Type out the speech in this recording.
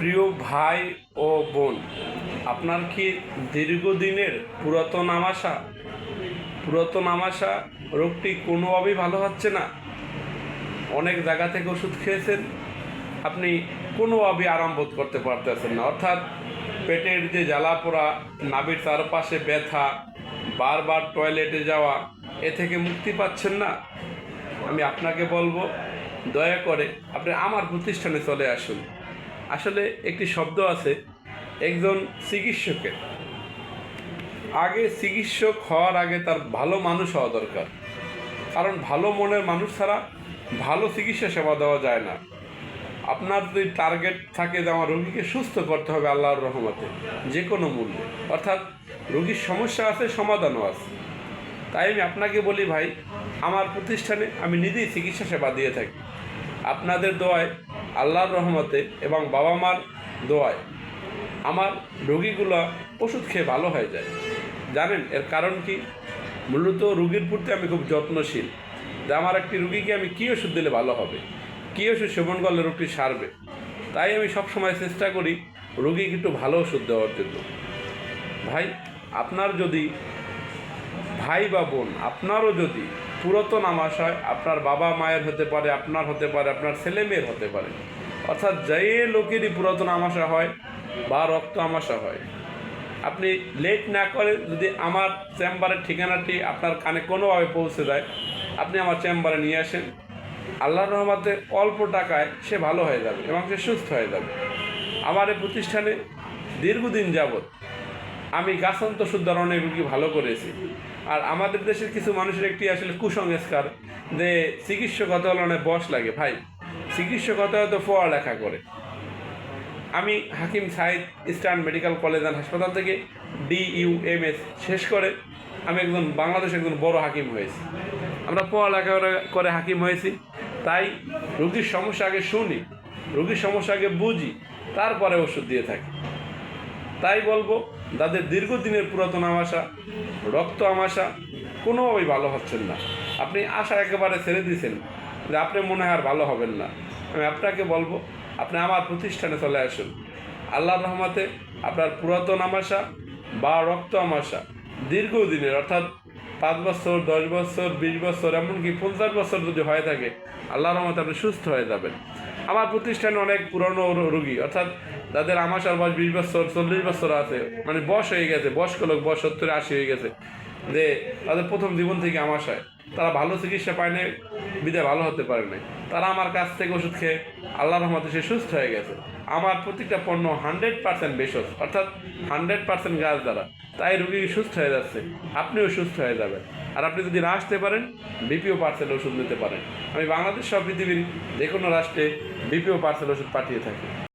প্রিয় ভাই ও বোন, আপনার কি দীর্ঘদিনের পুরাতন আমাশা? পুরাতন আমাশা রোগটি কোনোভাবেই ভালো হচ্ছে না? অনেক জায়গা থেকে ওষুধ খেয়েছেন, আপনি কোনোভাবেই আরাম বোধ করতে পারতেছেন না। অর্থাৎ পেটের যে জ্বালা পোড়া নাভির চারপাশে ব্যথা, বারবার টয়লেটে যাওয়া, এ থেকে মুক্তি পাচ্ছেন না? আমি আপনাকে বলব, দয়া করে আপনি আমার প্রতিষ্ঠানে চলে আসুন। আসলে একটি শব্দ আছে, একজন চিকিৎসকের। আগে চিকিৎসক হওয়ার আগে তার ভালো মানুষ হওয়া দরকার। কারণ ভালো মনের মানুষ ছাড়া ভালো চিকিৎসা সেবা দেওয়া যায় না। আপনার যদি টার্গেট থাকে যে আমার রোগীকে সুস্থ করতে হবে আল্লাহর রহমতে, যে কোনো মূল্যে। অর্থাৎ রোগীর সমস্যা আছে, সমাধানও আছে। তাই আমি আপনাকে বলি ভাই, আমার প্রতিষ্ঠানে আমি নিজেই চিকিৎসা সেবা দিয়ে থাকি। আপনাদের দোয়ায়, আল্লাহর রহমতে এবং বাবা মার দোয়ায় আমার রুগীগুলো ওষুধ খেয়ে ভালো হয়ে যায়। জানেন, এর কারণ কি? মূলত রুগীর প্রতি আমি খুব যত্নশীল। যে আমার একটি রুগীকে আমি কী ওষুধ দিলে ভালো হবে? কী ওষুধ সেবন করলে রোগটি সারবে? তাই আমি সবসময় চেষ্টা করি রুগীকে একটু ভালো ওষুধ দেওয়ার জন্য। ভাই, আপনার যদি ভাই বা বোন, আপনারও যদি পুরাতন আমাশ হয় আপনার বাবা মায়ের হতে পারে, আপনার হতে পারে, আপনার ছেলে মেয়ের হতে পারে। অর্থাৎ যে লোকেরই পুরাতন আমাশা হয় বা রক্ত আমাশা হয়, আপনি লেট না করে যদি আমার চেম্বারের ঠিকানাটি আপনার কানে কোনোভাবে পৌঁছে দেয় আপনি আমার চেম্বারে নিয়ে আসেন। আল্লাহর রহমতে অল্প টাকায় সে ভালো হয়ে যাবে এবং সে সুস্থ হয়ে যাবে। আমার এই প্রতিষ্ঠানে দীর্ঘদিন যাবৎ আমি গাছন্ত অনেক রুগী ভালো করেছি। আর আমাদের দেশের কিছু মানুষের একটি আসলে কুসংস্কার যে চিকিৎসকতা হলে অনেক বয়স লাগে। ভাই চিকিৎসকতা হয়তো পড়ালেখা করে। আমি Hakim Said eastern medical college and হাসপাতাল থেকে ডিইউএমএস শেষ করে আমি একজন বাংলাদেশের একজন বড় হাকিম হয়েছি। আমরা পড়ালেখা করে হাকিম হয়েছি। তাই রুগীর সমস্যা আগে শুনি, রুগীর সমস্যা আগে বুঝি, তারপরে ওষুধ দিয়ে থাকি। তাই বলব যাদের দীর্ঘদিনের পুরাতন আমাশা, রক্ত আমাশা, কোনোভাবেই ভালো হচ্ছেন না। আপনি আশা একেবারে ছেড়ে দিয়েছেন যে আপনি মনে হয় আর ভালো হবেন না। আমি আপনাকে বলব, আপনি আমার প্রতিষ্ঠানে চলে আসুন। আল্লাহর রহমাতে আপনার পুরাতন আমাশা বা রক্ত আমাশা দীর্ঘদিনের, অর্থাৎ পাঁচ বছর, দশ বছর, বিশ বছর, এমনকি পঞ্চাশ বছর যদি হয়ে থাকে, আল্লাহর রহমতে আপনি সুস্থ হয়ে যাবেন। আমার প্রতিষ্ঠানে অনেক পুরনো রোগী, অর্থাৎ যাদের আমাশার বয়স বিশ বছর, চল্লিশ বছর আছে। মানে বয়স হয়ে গেছে, বয়স্ক লোক, বয়স সত্তর, আশি হয়ে গেছে। যে তাদের প্রথম জীবন থেকে আমাশায় তারা ভালো চিকিৎসা পায় নাই বিদে ভালো হতে পারে নাই। তারা আমার কাছ থেকে ওষুধ খেয়ে আল্লাহর রহমতে সে সুস্থ হয়ে গেছে। আমার প্রত্যেকটা পণ্য হান্ড্রেড পার্সেন্ট বেশস অর্থাৎ হান্ড্রেড পার্সেন্ট গাছ দ্বারা। তাই রুগী সুস্থ হয়ে যাচ্ছে, আপনিও সুস্থ হয়ে যাবেন। আর আপনি যদি না আসতে পারেন বিপিও পার্সেল ওষুধ নিতে পারেন। আমি বাংলাদেশ সব পৃথিবীর যে কোনো রাষ্ট্রে বিপিও পার্সেল ওষুধ পাঠিয়ে থাকি।